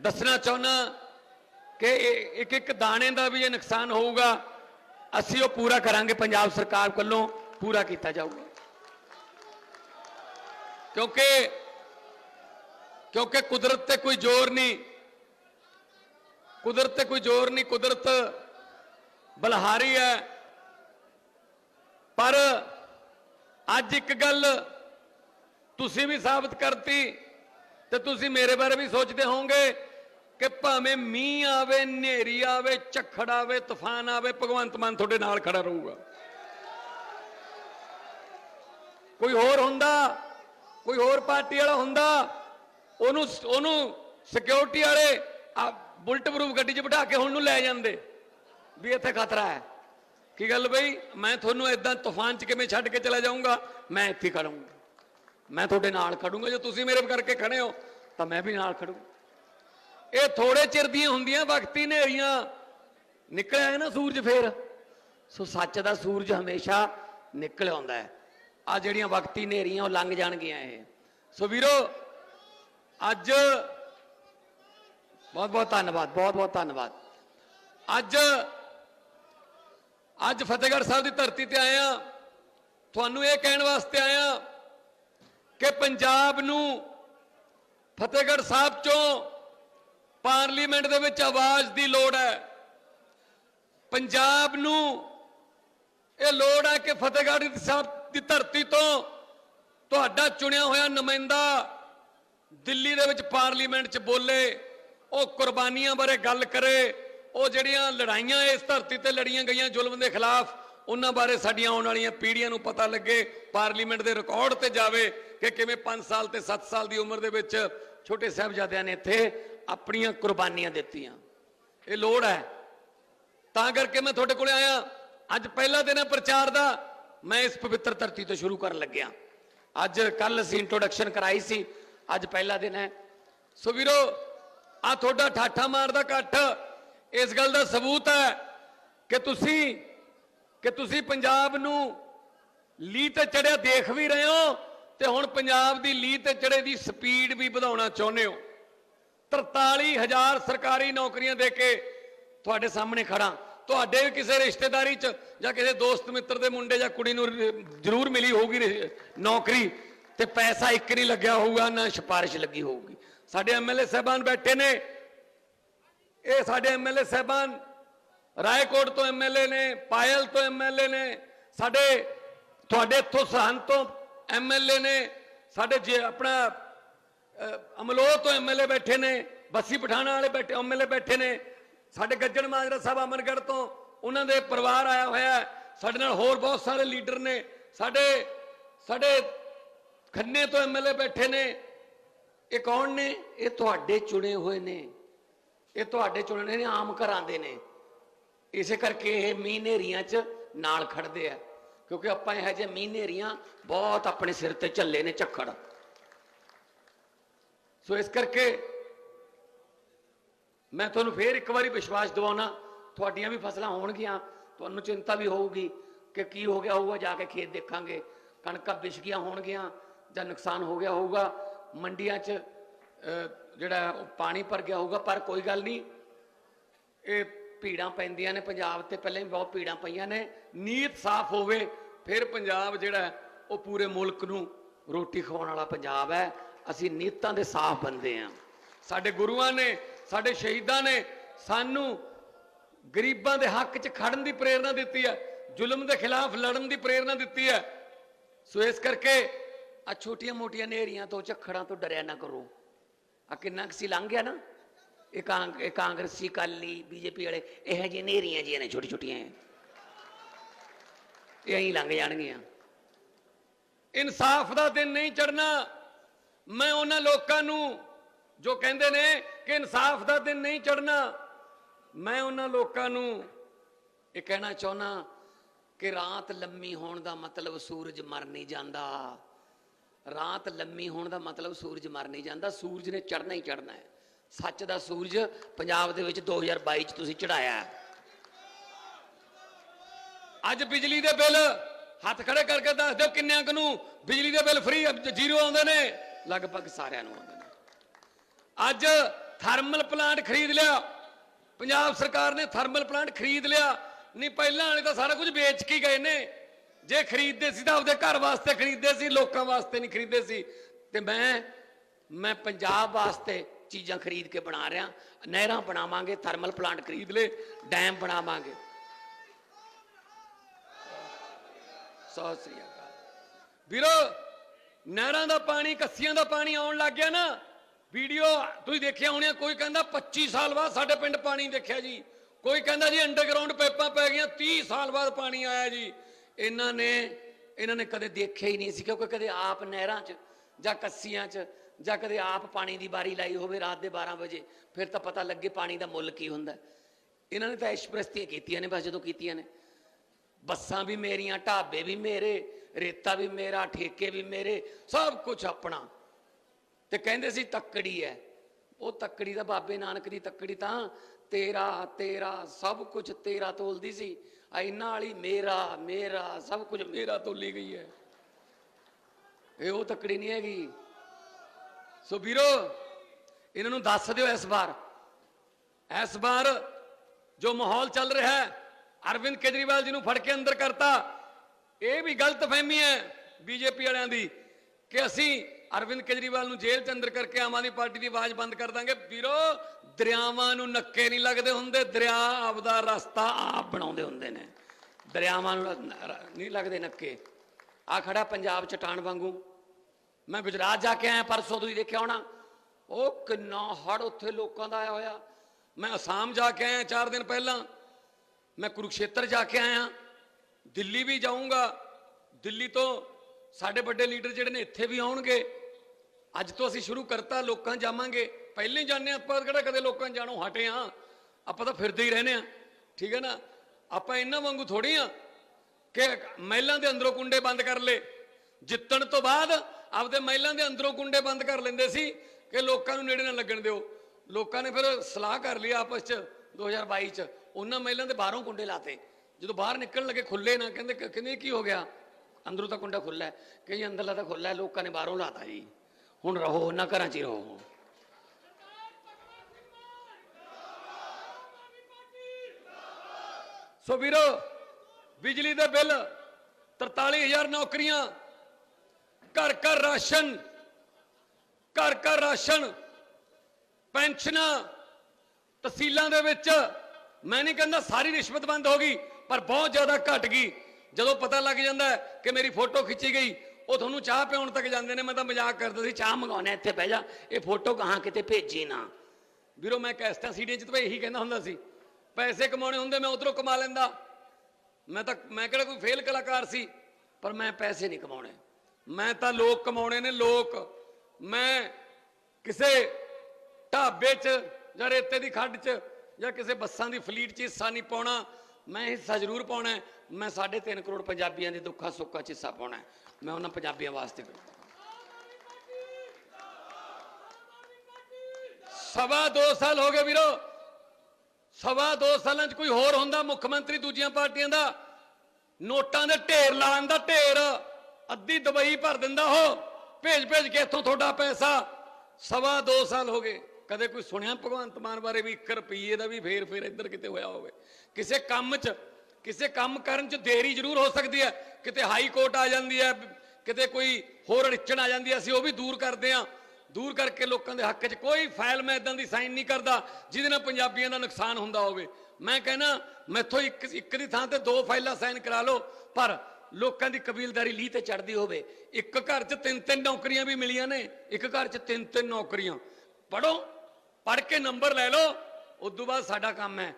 ਦੱਸਣਾ ਚਾਹੁੰਦਾ ਕਿ ਇੱਕ ਇੱਕ ਦਾਣੇ ਦਾ ਵੀ ਇਹ ਨੁਕਸਾਨ ਹੋਊਗਾ, ਅਸੀਂ ਉਹ ਪੂਰਾ ਕਰਾਂਗੇ, ਪੰਜਾਬ ਸਰਕਾਰ ਵੱਲੋਂ ਪੂਰਾ ਕੀਤਾ ਜਾਊਗਾ। ਕਿਉਂਕਿ ਕਿਉਂਕਿ ਕੁਦਰਤ ਤੇ ਕੋਈ ਜ਼ੋਰ ਨਹੀਂ, ਕੁਦਰਤ ਤੇ ਕੋਈ ਜ਼ੋਰ ਨਹੀਂ, ਕੁਦਰਤ ਬਲਹਾਰੀ ਹੈ। ਪਰ ਅੱਜ ਇੱਕ ਗੱਲ ਤੁਸੀਂ ਵੀ ਸਾਬਤ ਕਰਤੀ ਤੇ ਤੁਸੀਂ ਮੇਰੇ ਬਾਰੇ ਵੀ ਸੋਚਦੇ ਹੋਵੋਗੇ ਕਿ ਭਾਵੇਂ ਮੀਂਹ ਆਵੇ, ਹਨੇਰੀ ਆਵੇ, ਝੱਖੜ ਆਵੇ, ਤੂਫਾਨ ਆਵੇ, ਭਗਵੰਤ ਮਾਨ ਤੁਹਾਡੇ ਨਾਲ ਖੜਾ ਰਹੂਗਾ। ਕੋਈ ਹੋਰ ਹੁੰਦਾ? ਕੋਈ ਹੋਰ ਪਾਰਟੀ ਵਾਲਾ ਹੁੰਦਾ? ਉਹਨੂੰ ਉਹਨੂੰ ਸਿਕਿਉਰਿਟੀ ਵਾਲੇ ਆ ਬੁਲਟ ਪ੍ਰੂਫ ਗੱਡੀ 'ਚ ਬਿਠਾ ਕੇ ਹੁਣ ਨੂੰ ਲੈ ਜਾਂਦੇ। ਵੀ ਇੱਥੇ ਖਤਰਾ ਹੈ। ਕੀ ਗੱਲ ਬਈ? ਮੈਂ ਤੁਹਾਨੂੰ ਇਦਾਂ ਤੂਫਾਨ 'ਚ ਕਿਵੇਂ ਛੱਡ ਕੇ ਚਲਾ ਜਾਊਂਗਾ? ਮੈਂ ਇੱਥੇ ਖੜੂੰਗਾ। ਮੈਂ ਤੁਹਾਡੇ ਨਾਲ ਖੜੂੰਗਾ। ਜੇ ਤੁਸੀਂ ਮੇਰੇ ਕਰਕੇ ਖੜੇ ਹੋ, ਤਾਂ ਮੈਂ ਵੀ ਨਾਲ ਖੜੂ ਇਹ ਥੋੜੇ ਚਿਰ ਦੀਆਂ ਹੁੰਦੀਆਂ, ਵਕਤੀ ਨੇਰੀਆਂ ਨਿਕਲਿਆ ਹੈ ਨਾ ਸੂਰਜ ਫੇਰ। ਸੋ ਸੱਚ ਦਾ ਸੂਰਜ ਹਮੇਸ਼ਾ ਨਿਕਲ ਆਉਂਦਾ ਹੈ। ਆ ਜਿਹੜੀਆਂ ਵਕਤੀ ਨੇਰੀਆਂ ਉਹ ਲੰਘ ਜਾਣਗੀਆਂ ਇਹ। ਸੋ ਵੀਰੋ, ਅੱਜ ਬਹੁਤ ਬਹੁਤ ਧੰਨਵਾਦ, ਬਹੁਤ ਬਹੁਤ ਧੰਨਵਾਦ। ਅੱਜ ਅੱਜ ਫਤਿਹਗੜ੍ਹ ਸਾਹਿਬ ਦੀ ਧਰਤੀ ਤੇ ਆਇਆ ਤੁਹਾਨੂੰ ਇਹ ਕਹਿਣ ਵਾਸਤੇ ਆਇਆ ਕਿ ਪੰਜਾਬ ਨੂੰ ਫਤਿਹਗੜ੍ਹ ਸਾਹਿਬ ਚੋਂ ਪਾਰਲੀਮੈਂਟ ਦੇ ਵਿੱਚ ਆਵਾਜ਼ ਦੀ ਲੋੜ ਹੈ। ਪੰਜਾਬ ਨੂੰ ਇਹ ਲੋੜ ਹੈ ਕਿ ਫਤਿਹਗੜ੍ਹ ਸਾਹਿਬ ਦੀ ਧਰਤੀ ਤੋਂ ਤੁਹਾਡਾ ਚੁਣਿਆ ਹੋਇਆ ਨੁਮਾਇੰਦਾ ਦਿੱਲੀ ਦੇ ਵਿੱਚ ਪਾਰਲੀਮੈਂਟ 'ਚ ਬੋਲੇ, ਉਹ ਕੁਰਬਾਨੀਆਂ ਬਾਰੇ ਗੱਲ ਕਰੇ। ਉਹ ਜਿਹੜੀਆਂ ਲੜਾਈਆਂ ਇਸ ਧਰਤੀ ਤੇ ਲੜੀਆਂ ਗਈਆਂ ਜ਼ੁਲਮ ਦੇ ਖਿਲਾਫ, ਉਹਨਾਂ ਬਾਰੇ ਸਾਡੀਆਂ ਆਉਣ ਵਾਲੀਆਂ ਪੀੜ੍ਹੀਆਂ ਨੂੰ ਪਤਾ ਲੱਗੇ, ਪਾਰਲੀਮੈਂਟ ਦੇ ਰਿਕਾਰਡ ਤੇ ਜਾਵੇ ਕਿ ਕਿਵੇਂ 5 ਸਾਲ ਤੇ 7 ਸਾਲ ਦੀ ਉਮਰ ਦੇ ਵਿੱਚ ਛੋਟੇ ਸਾਹਿਬਜ਼ਾਦਿਆਂ ਨੇ ਇੱਥੇ ਆਪਣੀਆਂ ਕੁਰਬਾਨੀਆਂ ਦਿੱਤੀਆਂ। ਇਹ ਲੋੜ ਹੈ। ਤਾਂ ਕਰਕੇ ਮੈਂ ਤੁਹਾਡੇ ਕੋਲੇ ਆਇਆ। ਅੱਜ ਪਹਿਲਾ ਦਿਨ ਹੈ ਪ੍ਰਚਾਰ ਦਾ। ਮੈਂ ਇਸ ਪਵਿੱਤਰ ਧਰਤੀ ਤੋਂ ਸ਼ੁਰੂ ਕਰਨ ਲੱਗਿਆ। ਅੱਜ ਕੱਲ ਅਸੀਂ ਇੰਟਰੋਡਕਸ਼ਨ ਕਰਾਈ ਸੀ। ਅੱਜ ਪਹਿਲਾ ਦਿਨ ਹੈ। ਸੋ ਵੀਰੋ ਆ ਤੁਹਾਡਾ ਠਾਠਾ ਮਾਰਦਾ ਇਕੱਠ। ਇਸ ਗੱਲ ਦਾ ਸਬੂਤ ਹੈ ਕਿ ਤੁਸੀਂ ਕਿ ਤੁਸੀਂ ਪੰਜਾਬ ਨੂੰ ਲੀ ਤੇ ਚੜਿਆ ਦੇਖ ਵੀ ਰਹੇ ਹੋ ਤੇ ਹੁਣ ਪੰਜਾਬ ਦੀ ਲੀ ਤੇ ਚੜੇ ਦੀ ਸਪੀਡ ਵੀ ਵਧਾਉਣਾ ਚਾਹੁੰਦੇ ਹੋ। 43000 ਸਰਕਾਰੀ ਨੌਕਰੀਆਂ ਦੇ ਕੇ ਤੁਹਾਡੇ ਸਾਹਮਣੇ ਖੜਾ। ਤੁਹਾਡੇ ਵੀ ਕਿਸੇ ਰਿਸ਼ਤੇਦਾਰੀ 'ਚ ਜਾਂ ਕਿਸੇ ਦੋਸਤ ਮਿੱਤਰ ਦੇ ਮੁੰਡੇ ਜਾਂ ਕੁੜੀ ਨੂੰ ਜ਼ਰੂਰ ਮਿਲੀ ਹੋਊਗੀ ਨੌਕਰੀ ਤੇ ਪੈਸਾ ਇੱਕ ਨਹੀਂ ਲੱਗਿਆ ਹੋਊਗਾ, ਨਾ ਸਿਫਾਰਿਸ਼ ਲੱਗੀ ਹੋਊਗੀ। ਸਾਡੇ ਐਮਐਲਏ ਸਾਹਿਬਾਨ ਬੈਠੇ ਨੇ। ਇਹ ਸਾਡੇ ਐਮਐਲਏ ਸਾਹਿਬਾਨ ਰਾਏਕੋਟ ਤੋਂ ਐਮਐਲਏ ਨੇ, ਪਾਇਲ ਤੋਂ ਐਮਐਲਏ ਨੇ, ਸਾਡੇ ਤੁਹਾਡੇ ਇੱਥੋਂ ਸਰਹੰਦ ਤੋਂ ਐਮਐਲਏ ਨੇ, ਸਾਡੇ ਜੇ ਆਪਣਾ ਅਹ, ਅਮਲੋਹ ਤੋਂ ਐਮਐਲਏ ਬੈਠੇ ਨੇ ਬੱਸੀ ਪਠਾਣਾ ਵਾਲੇ ਬੈਠੇ ਐਮਐਲਏ ਬੈਠੇ ਨੇ। ਸਾਡੇ ਗੱਜਣ ਮਾਜਰਾ ਸਾਹਿਬ ਅਮਰਗੜ੍ਹ ਤੋਂ ਉਹਨਾਂ ਦੇ ਪਰਿਵਾਰ ਆਇਆ ਹੋਇਆ ਹੈ। ਸਾਡੇ ਨਾਲ ਹੋਰ ਬਹੁਤ ਸਾਰੇ ਲੀਡਰ ਨੇ। ਸਾਡੇ ਸਾਡੇ ਖੰਨੇ ਤੋਂ ਐਮਐਲਏ ਬੈਠੇ ਨੇ। ਇਹ ਕੌਣ ਨੇ? ਇਹ ਤੁਹਾਡੇ ਚੁਣੇ ਹੋਏ ਨੇ। ਇਹ ਤੁਹਾਡੇ ਚੁਣੇ ਨੇ ਆਮ ਘਰਾਂ ਦੇ ਨੇ। ਇਸੇ ਕਰਕੇ ਇਹ ਮੀਂਹ ਹਨੇਰੀਆਂ 'ਚ ਨਾਲ ਖੜਦੇ ਆ। ਕਿਉਂਕਿ ਆਪਾਂ ਇਹ ਜਿਹੇ ਮੀਂਹ ਹਨੇਰੀਆਂ ਬਹੁਤ ਆਪਣੇ ਸਿਰ ਤੇ ਝੱਲੇ ਨੇ ਝੱਖੜ। ਸੋ ਇਸ ਕਰਕੇ ਮੈਂ ਤੁਹਾਨੂੰ ਫੇਰ ਇੱਕ ਵਾਰੀ ਵਿਸ਼ਵਾਸ ਦਿਵਾਉਣਾ ਤੁਹਾਡੀਆਂ ਵੀ ਫਸਲਾਂ ਹੋਣਗੀਆਂ ਤੁਹਾਨੂੰ ਚਿੰਤਾ ਵੀ ਹੋਊਗੀ ਕਿ ਕੀ ਹੋ ਗਿਆ ਹੋਊਗਾ ਜਾ ਕੇ ਖੇਤ ਦੇਖਾਂਗੇ ਕਣਕਾਂ ਵਿਛ ਗਈਆਂ ਹੋਣਗੀਆਂ ਜਾਂ ਨੁਕਸਾਨ ਹੋ ਗਿਆ ਹੋਊਗਾ ਮੰਡੀਆਂ 'ਚ ਅਹ, ਜਿਹੜਾ ਉਹ ਪਾਣੀ ਭਰ ਗਿਆ ਹੋਊਗਾ ਪਰ ਕੋਈ ਗੱਲ ਨਹੀਂ ਇਹ ਭੀੜਾਂ ਪੈਂਦੀਆਂ ਨੇ ਪੰਜਾਬ ਤੇ ਪਹਿਲਾਂ ਵੀ ਬਹੁਤ ਭੀੜਾਂ ਪਈਆਂ ਨੇ ਨੀਤ ਸਾਫ਼ ਹੋਵੇ ਫਿਰ ਪੰਜਾਬ ਜਿਹੜਾ ਹੈ, ਉਹ ਪੂਰੇ ਮੁਲਕ ਨੂੰ ਰੋਟੀ ਖਵਾਉਣ ਵਾਲਾ ਪੰਜਾਬ ਹੈ ਅਸੀਂ ਨੀਤਾਂ ਦੇ ਸਾਫ਼ ਬੰਦੇ ਆ। ਸਾਡੇ ਗੁਰੂਆਂ ਨੇ, ਸਾਡੇ ਸ਼ਹੀਦਾਂ ਨੇ ਸਾਨੂੰ ਗਰੀਬਾਂ ਦੇ ਹੱਕ 'ਚ ਖੜਨ ਦੀ ਪ੍ਰੇਰਣਾ ਦਿੱਤੀ ਹੈ ਜ਼ੁਲਮ ਦੇ ਖਿਲਾਫ ਲੜਨ ਦੀ ਪ੍ਰੇਰਣਾ ਦਿੱਤੀ ਹੈ ਸੋ ਇਸ ਕਰਕੇ ਆ ਛੋਟੀਆਂ ਮੋਟੀਆਂ ਨੇਰੀਆਂ ਤੋਂ, ਝੱਖੜਾਂ ਤੋਂ ਡਰਿਆ ਨਾ ਕਰੋ। ਆ ਕਿੰਨਾ ਕੁ ਸੀ ਲੰਘ ਗਿਆ ਨਾ? ਇਹ ਕਾਂ- ਇਹ ਕਾਂਗਰਸੀ ਕਾਲੀ, ਬੀਜੇਪੀ ਵਾਲੇ, ਇਹ ਜਿਹੇ ਨੇਰੀਆਂ ਜਿਹੀਆਂ ਨੇ ਛੋਟੀ ਛੋਟੀਆਂ ਇਹ ਐਂ ਲੰਘ ਜਾਣਗੀਆਂ। ਇਨਸਾਫ ਦਾ ਦਿਨ ਨਹੀਂ ਚੜਨਾ ਮੈਂ ਉਹਨਾਂ ਲੋਕਾਂ ਨੂੰ ਜੋ ਕਹਿੰਦੇ ਨੇ ਕਿ ਇਨਸਾਫ ਦਾ ਦਿਨ ਨਹੀਂ ਚੜਨਾ ਮੈਂ ਉਹਨਾਂ ਲੋਕਾਂ ਨੂੰ ਇਹ ਕਹਿਣਾ ਚਾਹੁੰਦਾ ਕਿ ਰਾਤ ਲੰਮੀ ਹੋਣ ਦਾ ਮਤਲਬ ਸੂਰਜ ਮਰ ਨਹੀਂ ਜਾਂਦਾ। ਰਾਤ ਲੰਮੀ ਹੋਣ ਦਾ ਮਤਲਬ ਸੂਰਜ ਮਰ ਨਹੀਂ ਜਾਂਦਾ, ਸੂਰਜ ਨੇ ਚੜਨਾ ਹੀ ਚੜਨਾ ਹੈ। ਸੱਚ ਦਾ ਸੂਰਜ ਪੰਜਾਬ ਦੇ ਵਿੱਚ 2022 ਚ ਤੁਸੀਂ ਚੜਾਇਆ ਅੱਜ ਬਿਜਲੀ ਦੇ ਬਿੱਲ ਹੱਥ ਖੜੇ ਕਰਕੇ ਦੱਸ ਦਿਓ ਕਿੰਨਿਆਂ ਕੁ ਨੂੰ? ਬਿਜਲੀ ਦੇ ਬਿੱਲ ਫ੍ਰੀ ਜ਼ੀਰੋ ਆਉਂਦੇ ਨੇ। ਲਗਭਗ ਸਾਰਿਆਂ ਨੂੰ ਆਉਂਦੇ ਨੇ। ਅੱਜ ਥਰਮਲ ਪਲਾਂਟ ਖਰੀਦ ਲਿਆ। ਪੰਜਾਬ ਸਰਕਾਰ ਨੇ ਥਰਮਲ ਪਲਾਂਟ ਖਰੀਦ ਲਿਆ। ਨਹੀਂ, ਪਹਿਲਾਂ ਵਾਲੇ ਤਾਂ ਸਾਰਾ ਕੁਝ ਵੇਚ ਕੇ ਗਏ ਨੇ। ਜੇ ਖਰੀਦਦੇ ਸੀ ਤਾਂ ਆਪਦੇ ਘਰ ਵਾਸਤੇ ਖਰੀਦਦੇ ਸੀ, ਲੋਕਾਂ ਵਾਸਤੇ ਨਹੀਂ ਖਰੀਦਦੇ ਸੀ। ਤੇ ਮੈਂ ਮੈਂ ਪੰਜਾਬ ਵਾਸਤੇ ਚੀਜ਼ਾਂ ਖਰੀਦ ਕੇ ਬਣਾ ਰਿਹਾ। ਨਹਿਰਾਂ ਬਣਾਵਾਂਗੇ, ਥਰਮਲ ਪਲਾਂਟ ਖਰੀਦ ਲੇ ਡੈਮ ਬਣਾਵਾਂਗੇ। ਸਤਿ ਸ੍ਰੀ ਅਕਾਲ। ਵੀਰੋ ਨਹਿਰਾਂ ਦਾ ਪਾਣੀ, ਕੱਸੀਆਂ ਦਾ ਪਾਣੀ ਆਉਣ ਲੱਗ ਗਿਆ ਨਾ। ਵੀਡੀਓ ਤੁਸੀਂ ਦੇਖਿਆ ਹੋਣੀਆਂ, ਕੋਈ ਕਹਿੰਦਾ 25 ਸਾਲ ਬਾਅਦ ਸਾਡੇ ਪਿੰਡ ਪਾਣੀ ਦੇਖਿਆ ਜੀ। ਕੋਈ ਕਹਿੰਦਾ ਜੀ ਅੰਡਰਗਰਾਉਂਡ ਪਾਈਪਾਂ ਪੈ ਗਈਆਂ 30 ਸਾਲ ਬਾਅਦ ਪਾਣੀ ਆਇਆ ਜੀ। ਇਹਨਾਂ ਨੇ ਇਹਨਾਂ ਨੇ ਕਦੇ ਦੇਖਿਆ ਹੀ ਨਹੀਂ ਸੀ, ਕਿਉਂਕਿ ਕਦੇ ਆਪ ਨਹਿਰਾਂ 'ਚ ਜਾਂ ਕੱਸੀਆਂ 'ਚ ਜਾਂ ਕਦੇ ਆਪ ਪਾਣੀ ਦੀ ਬਾਰੀ ਲਾਈ ਹੋਵੇ ਰਾਤ ਦੇ 12 ਵਜੇ, ਫਿਰ ਤਾਂ ਪਤਾ ਲੱਗੇ ਪਾਣੀ ਦਾ ਮੁੱਲ ਕੀ ਹੁੰਦਾ। ਹੈ। ਇਹਨਾਂ ਨੇ ਤਾਂ ਐਸ਼ਪ੍ਰਸਤੀਆਂ ਕੀਤੀਆਂ ਨੇ ਬਸ, ਜਦੋਂ ਕੀਤੀਆਂ ਨੇ। ਬੱਸਾਂ ਵੀ ਮੇਰੀਆਂ, ਢਾਬੇ ਵੀ ਮੇਰੇ ਰੇਤਾ ਵੀ ਮੇਰਾ, ਠੇਕੇ ਵੀ ਮੇਰੇ, ਸਭ ਕੁਝ ਆਪਣਾ। ਤੇ ਕਹਿੰਦੇ ਸੀ, ਤੱਕੜੀ ਹੈ ਉਹ ਤੱਕੜੀ ਦਾ ਬਾਬੇ ਨਾਨਕ ਦੀ ਤੱਕੜੀ ਤਾਂ ਤੇਰਾ ਤੇਰਾ, ਸਭ ਕੁਝ ਤੇਰਾ ਤੋਲਦੀ ਸੀ। ਆ ਇਹਨਾਂ ਵਾਲੀ ਮੇਰਾ ਮੇਰਾ, ਸਭ ਕੁਝ ਮੇਰਾ ਤੋਲੀ ਗਈ ਹੈ ਇਹ ਉਹ ਤੱਕੜੀ ਨਹੀਂ ਹੈਗੀ। ਸੋ ਵੀਰੋ, ਇਹਨਾਂ ਨੂੰ ਦੱਸ ਦਿਓ ਇਸ ਵਾਰ। ਇਸ ਵਾਰ ਜੋ ਮਾਹੌਲ ਚੱਲ ਰਿਹਾ ਹੈ, ਅਰਵਿੰਦ ਕੇਜਰੀਵਾਲ ਜੀ ਨੂੰ ਫੜ ਕੇ ਅੰਦਰ ਕਰਤਾ। ਇਹ ਵੀ ਗਲਤ ਫਹਿਮੀ ਹੈ ਬੀਜੇਪੀ ਵਾਲਿਆਂ ਦੀ ਕਿ ਅਸੀਂ ਅਰਵਿੰਦ ਕੇਜਰੀਵਾਲ ਨੂੰ ਜੇਲ੍ਹ 'ਚ ਅੰਦਰ ਕਰਕੇ ਆਮ ਆਦਮੀ ਪਾਰਟੀ ਦੀ ਆਵਾਜ਼ ਬੰਦ ਕਰ ਦਾਂਗੇ। ਵੀਰੋ, ਦਰਿਆਵਾਂ ਨੂੰ ਨੱਕੇ ਨਹੀਂ ਲੱਗਦੇ ਹੁੰਦੇ, ਦਰਿਆ ਆਪਦਾ ਰਸਤਾ ਆਪ ਬਣਾਉਂਦੇ ਹੁੰਦੇ ਨੇ। ਦਰਿਆਵਾਂ ਨੂੰ ਨਹੀਂ ਲੱਗਦੇ ਨੱਕੇ। ਆ ਖੜਾ ਪੰਜਾਬ ਚਟਾਨ ਵਾਂਗੂ। ਮੈਂ ਗੁਜਰਾਤ ਜਾ ਕੇ ਆਇਆ, ਪਰਸੋਂ ਤੁਸੀਂ ਦੇਖਿਆ ਹੋਣਾ। ਉਹ ਕਿੰਨਾ ਹੜ ਉੱਥੇ ਲੋਕਾਂ ਦਾ ਆਇਆ ਹੋਇਆ। ਮੈਂ ਅਸਾਮ ਜਾ ਕੇ ਆਇਆ 4 ਦਿਨ ਪਹਿਲਾਂ। ਮੈਂ ਕੁਰੂਕਸ਼ੇਤਰ ਜਾ ਕੇ ਆਇਆ। ਦਿੱਲੀ ਵੀ ਜਾਊਂਗਾ। ਦਿੱਲੀ ਤੋਂ ਸਾਡੇ ਵੱਡੇ ਲੀਡਰ ਜਿਹੜੇ ਨੇ ਇੱਥੇ ਵੀ ਆਉਣਗੇ। ਅੱਜ ਤੋਂ ਅਸੀਂ ਸ਼ੁਰੂ ਕਰਤਾ ਲੋਕਾਂ ਜਾਵਾਂਗੇ। ਪਹਿਲੇ ਹੀ ਜਾਂਦੇ ਹਾਂ, ਆਪਾਂ ਕਿਹੜਾ ਕਦੇ ਲੋਕਾਂ ਜਾਣੋਂ ਹਟੇ ਆ ਆਪਾਂ ਤਾਂ ਫਿਰਦੇ ਹੀ ਰਹਿੰਦੇ ਆ ਠੀਕ ਹੈ ਨਾ? ਆਪਾਂ ਇਹਨਾਂ ਵਾਂਗੂ ਥੋੜੀ ਆ ਕਿ ਮਹਿਲਾਂ ਦੇ ਅੰਦਰੋਂ ਕੁੰਡੇ ਬੰਦ ਕਰ ਲੇ ਜਿੱਤਣ ਤੋਂ ਬਾਅਦ ਆਪਦੇ ਮਹਿਲਾਂ ਦੇ ਅੰਦਰੋਂ ਕੁੰਡੇ ਬੰਦ ਕਰ ਲੈਂਦੇ ਸੀ ਕਿ ਲੋਕਾਂ ਨੂੰ ਨੇੜੇ ਨਾ ਲੱਗਣ ਦਿਓ। ਲੋਕਾਂ ਨੇ ਫਿਰ ਸਲਾਹ ਕਰ ਲਈ ਆਪਸ ਚ 2022 ਚ। ਉਹਨਾਂ ਮਹਿਲਾਂ ਦੇ ਬਾਹਰੋਂ ਕੁੰਡੇ ਲਾਤੇ। ਜਦੋਂ ਬਾਹਰ ਨਿਕਲਣ ਲੱਗੇ ਖੁੱਲੇ ਨਾ, ਕਹਿੰਦੇ ਕਹਿੰਦੇ ਕੀ ਹੋ ਗਿਆ? ਅੰਦਰੋਂ ਤਾਂ ਕੁੰਡਾ ਖੁੱਲਾ ਹੈ। ਕਿ ਅੰਦਰਲਾ ਤਾਂ ਖੁੱਲਾ ਹੈ, ਲੋਕਾਂ ਨੇ ਬਾਹਰੋਂ ਲਾਤਾ ਜੀ। ਹੁਣ ਰਹੋ, ਨਾ ਘਰਾਂ 'ਚ ਹੀ ਰਹੋ। ਸੋ ਵੀਰੋ, ਬਿਜਲੀ ਦੇ ਬਿੱਲ 43000 ਨੌਕਰੀਆਂ, ਘਰ ਘਰ ਰਾਸ਼ਨ, ਘਰ ਘਰ ਰਾਸ਼ਨ, ਪੈਨਸ਼ਨਾਂ, ਤਹਿਸੀਲਾਂ ਦੇ ਵਿੱਚ, ਮੈਂ ਨਹੀਂ ਕਹਿੰਦਾ ਸਾਰੀ ਰਿਸ਼ਵਤ ਬੰਦ ਹੋ ਗਈ। ਪਰ ਬਹੁਤ ਜ਼ਿਆਦਾ ਘਟ ਗਈ। ਜਦੋਂ ਪਤਾ ਲੱਗ ਜਾਂਦਾ ਕਿ ਮੇਰੀ ਫੋਟੋ ਖਿੱਚੀ ਗਈ, ਉਹ ਤੁਹਾਨੂੰ ਚਾਹ ਪਿਉਣ ਤੱਕ ਜਾਂਦੇ ਨੇ, ਮੈਂ ਤਾਂ ਮਜ਼ਾਕ ਕਰਦਾ ਸੀ, ਚਾਹ ਮੰਗਾਉਣਾ ਇੱਥੇ ਬਹਿ ਜਾ, ਇਹ ਫੋਟੋ ਕਹਾਂ ਕਿਤੇ ਭੇਜੀ ਨਾ। ਵੀਰੋ, ਮੈਂ ਕੈਸਟਾਂ ਸੀਡੀਆਂ 'ਚ ਤਾਂ ਇਹੀ ਕਹਿੰਦਾ ਹੁੰਦਾ ਸੀ, ਪੈਸੇ ਕਮਾਉਣੇ ਹੁੰਦੇ, ਮੈਂ ਉਧਰੋਂ ਕਮਾ ਲੈਂਦਾ। ਮੈਂ ਤਾਂ, ਮੈਂ ਕਿਹੜਾ ਕੋਈ ਫੇਲ ਕਲਾਕਾਰ ਸੀ, ਪਰ ਮੈਂ ਪੈਸੇ ਨਹੀਂ ਕਮਾਉਣੇ। ਮੈਂ ਤਾਂ ਲੋਕ ਕਮਾਉਣੇ ਨੇ, ਲੋਕ। ਮੈਂ ਕਿਸੇ ਢਾਬੇ 'ਚ ਜਾਂ ਰੇਤੇ ਦੀ ਖੱਡ 'ਚ ਜਾਂ ਕਿਸੇ ਬੱਸਾਂ ਦੀ ਫਲੀਟ 'ਚ ਹਿੱਸਾ ਨਹੀਂ ਪਾਉਣਾ ਮੈਂ ਹਿੱਸਾ ਜ਼ਰੂਰ ਪਾਉਣਾ ਹੈ। ਮੈਂ 3.5 ਕਰੋੜ ਪੰਜਾਬੀਆਂ ਦੇ ਦੁੱਖਾਂ ਸੁੱਖਾਂ 'ਚ ਹਿੱਸਾ ਪਾਉਣਾ ਮੈਂ ਉਹਨਾਂ ਪੰਜਾਬੀਆਂ ਵਾਸਤੇ ਸਵਾ ਦੋ ਸਾਲ ਹੋ ਗਏ ਵੀਰੋ। ਸਵਾ ਦੋ ਸਾਲਾਂ 'ਚ ਕੋਈ ਹੋਰ ਹੁੰਦਾ ਮੁੱਖ ਮੰਤਰੀ ਦੂਜੀਆਂ ਪਾਰਟੀਆਂ ਦਾ? ਨੋਟਾਂ ਦੇ ਢੇਰ ਲਾਉਣ ਦਾ ਢੇਰ। ਅੱਧੀ ਦਵਾਈ ਭਰ ਦਿੰਦਾ ਉਹ। ਭੇਜ ਭੇਜ ਕੇ ਇੱਥੋਂ ਤੁਹਾਡਾ ਪੈਸਾ। ਸਵਾ ਦੋ ਸਾਲ ਹੋ ਗਏ। ਕਦੇ ਕੋਈ ਸੁਣਿਆ ਭਗਵੰਤ ਮਾਨ ਬਾਰੇ ਵੀ 1 ਰੁਪਈਏ ਦਾ ਵੀ ਫੇਰ ਫੇਰ ਇੱਧਰ ਕਿਤੇ ਹੋਇਆ ਹੋਵੇ? ਕਿਸੇ ਕੰਮ 'ਚ, ਕਿਸੇ ਕੰਮ ਕਰਨ 'ਚ ਦੇਰੀ ਜ਼ਰੂਰ ਹੋ ਸਕਦੀ ਹੈ। ਕਿਤੇ ਹਾਈ ਕੋਰਟ ਆ ਜਾਂਦੀ ਹੈ, ਕਿਤੇ ਕੋਈ ਹੋਰ ਅੜਿੱਚਣ ਆ ਜਾਂਦੀ ਹੈ, ਅਸੀਂ ਉਹ ਵੀ ਦੂਰ ਕਰਦੇ ਹਾਂ। ਦੂਰ ਕਰਕੇ ਲੋਕਾਂ ਦੇ ਹੱਕ 'ਚ ਕੋਈ ਫਾਈਲ ਮੈਂ ਇਦਾਂ ਦੀ ਸਾਈਨ ਨਹੀਂ ਕਰਦਾ, ਜਿਹਦੇ ਨਾਲ ਪੰਜਾਬੀਆਂ ਦਾ ਨੁਕਸਾਨ ਹੁੰਦਾ ਹੋਵੇ। ਮੈਂ ਕਹਿੰਦਾ, ਮੈਥੋਂ ਇੱਕ ਇੱਕ ਦੀ ਥਾਂ ਤੇ ਦੋ ਫਾਈਲਾਂ ਸਾਈਨ ਕਰਾ ਲਓ, ਪਰ ਲੋਕਾਂ ਦੀ ਕਬੀਲਦਾਰੀ ਲੀਹ ਤੇ ਚੜਦੀ ਹੋਵੇ। ਇੱਕ ਘਰ 'ਚ ਤਿੰਨ ਤਿੰਨ ਨੌਕਰੀਆਂ ਵੀ ਮਿਲੀਆਂ ਨੇ, ਇੱਕ ਘਰ 'ਚ ਤਿੰਨ ਤਿੰਨ ਨੌਕਰੀਆਂ। ਪੜੋ ਪੜ ਕੇ ਨੰਬਰ ਲੈ ਲਓ ਉਦੋਂ ਬਾਅਦ ਸਾਡਾ ਕੰਮ ਹੈ।